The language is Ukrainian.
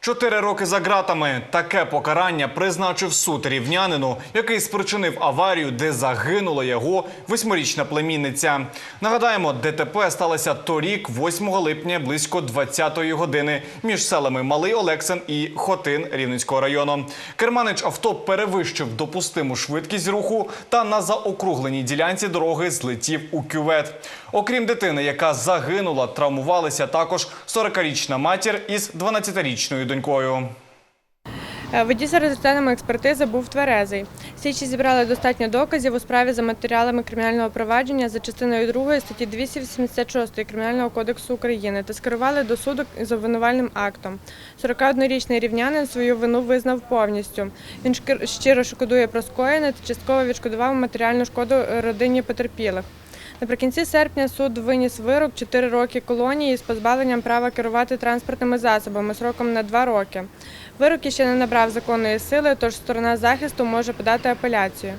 Чотири роки за ґратами таке покарання призначив суд рівнянину, який спричинив аварію, де загинула його восьмирічна племінниця. Нагадаємо, ДТП сталося торік, 8 липня, близько 20-ї години, між селами Малий Олексин і Хотин Рівненського району. Керманич авто перевищив допустиму швидкість руху та на заокругленій ділянці дороги злетів у кювет. Окрім дитини, яка загинула, травмувалася також 40-річна матір із 12-річною донькою. Е, Водій за результатами експертизи був тверезий. Слідчі зібрали достатньо доказів у справі за матеріалами кримінального провадження за частиною 2 статті 286 Кримінального кодексу України та скерували до суду з обвинувальним актом. 41-річний рівнянин свою вину визнав повністю. Він щиро шкодує про скоєне та частково відшкодував матеріальну шкоду родині потерпілих. Наприкінці серпня суд виніс вирок 4 роки колонії з позбавленням права керувати транспортними засобами сроком на 2 роки. Вирок ще не набрав законної сили, тож сторона захисту може подати апеляцію.